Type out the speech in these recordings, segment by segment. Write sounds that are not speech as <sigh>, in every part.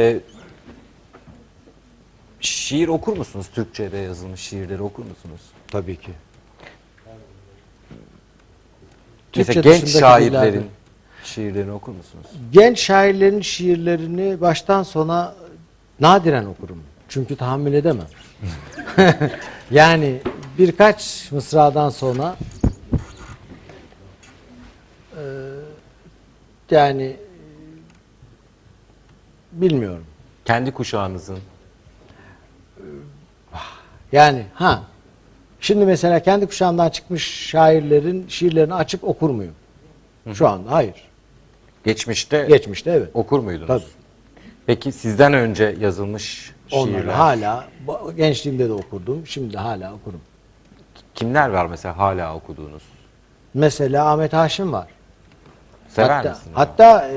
E, şiir okur musunuz? Türkçe'de yazılmış şiirleri okur musunuz? Tabii ki. Mesela Türkçe genç dışındaki şairlerin dillerde. şiirlerini okur musunuz? Genç şairlerin şiirlerini baştan sona nadiren okurum. Çünkü tahammül edemem. <laughs> yani birkaç mısradan sonra eee, yani e, bilmiyorum. Kendi kuşağınızın Yani ha şimdi mesela kendi kuşağımdan çıkmış şairlerin şiirlerini açıp okur muyum? Şu anda hayır. geçmişte Geçmişte evet. okur muydunuz? Tabii. Peki sizden önce yazılmış Onları şiirler hala bu- gençliğimde de okurdum. Şimdi hala okurum. kimler var mesela hala okuduğunuz? Mesela Ahmet Haşim var. Sever hatta, misiniz? Hatta e,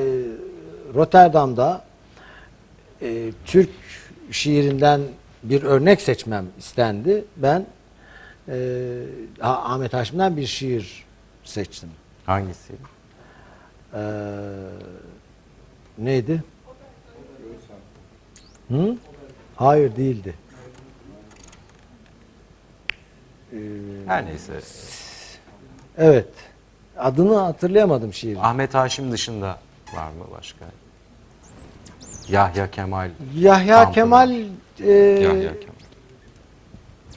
Rotterdam'da e, Türk şiirinden bir örnek seçmem istendi. Ben e, Ahmet Haşim'den bir şiir seçtim. Hangisi? Ee, neydi? Hı? Hayır değildi. Her neyse. Evet. Adını hatırlayamadım şiirin. Ahmet Haşim dışında var mı başka? Yahya Kemal. Yahya. Kemal e, Yahya Kemal.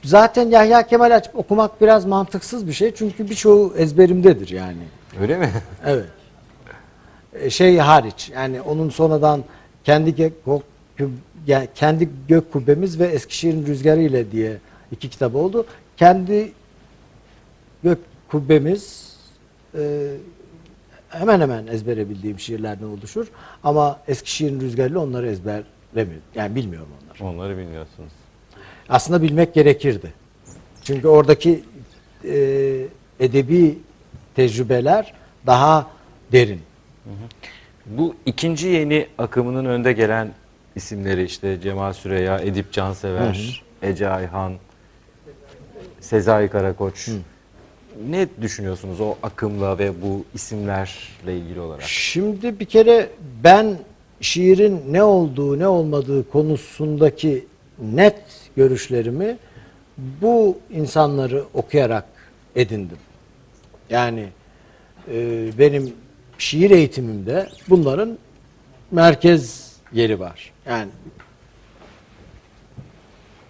zaten Yahya Kemal açıp okumak biraz mantıksız bir şey. Çünkü birçoğu ezberimdedir yani. Öyle mi? Evet. E, Şey hariç yani onun sonradan kendi gök, kendi gök kubbemiz ve Eskişehir'in rüzgarı ile diye iki kitap oldu. Kendi gök kubbemiz e, hemen hemen ezbere bildiğim şiirlerden oluşur. Ama Eskişehir'in rüzgarıyla onları ezberlemiyorum. Yani bilmiyorum onları. Onları bilmiyorsunuz. Aslında bilmek gerekirdi. Çünkü oradaki e, edebi tecrübeler daha derin. Bu ikinci yeni akımının önde gelen isimleri işte Cemal Süreya, Edip Cansever, Ece Ayhan, Sezai Karakoç. Ne düşünüyorsunuz o akımla ve bu isimlerle ilgili olarak? Şimdi bir kere ben şiirin ne olduğu ne olmadığı konusundaki net görüşlerimi bu insanları okuyarak edindim. Yani e, benim şiir eğitimimde bunların merkez yeri var. Yani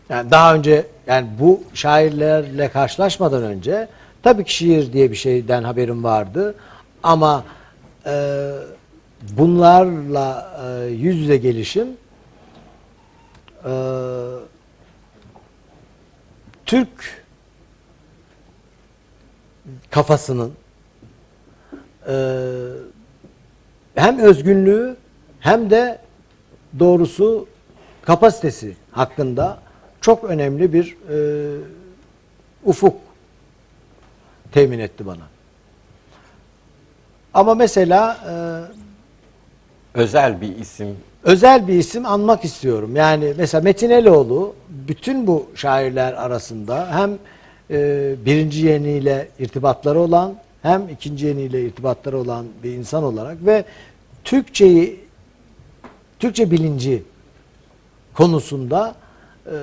yani daha önce yani bu şairlerle karşılaşmadan önce tabii ki şiir diye bir şeyden haberim vardı ama e, bunlarla e, yüz yüze gelişim e, Türk kafasının e, hem özgünlüğü hem de doğrusu kapasitesi hakkında çok önemli bir e, ufuk temin etti bana. Ama mesela e, Özel bir isim özel bir isim anmak istiyorum. Yani mesela Metin Eloğlu bütün bu şairler arasında hem e, birinci yeniyle irtibatları olan hem ikinci yeniyle irtibatları olan bir insan olarak ve Türkçeyi Türkçe bilinci konusunda e,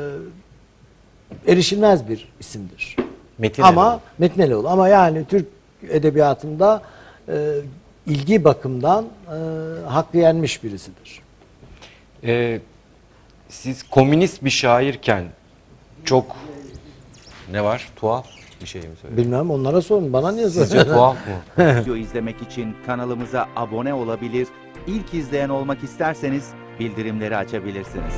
erişilmez bir isimdir. Metin ama Eroğlu. Metin Eloğlu ama yani Türk edebiyatında e, ilgi bakımdan e, hakkı yenmiş birisidir. Ee, siz komünist bir şairken çok ne var? Tuhaf bir şey mi söylediniz? Bilmem onlara sorun. Bana niye Sizce soruyorsun? tuhaf mı? <laughs> Video izlemek için kanalımıza abone olabilir, ilk izleyen olmak isterseniz bildirimleri açabilirsiniz.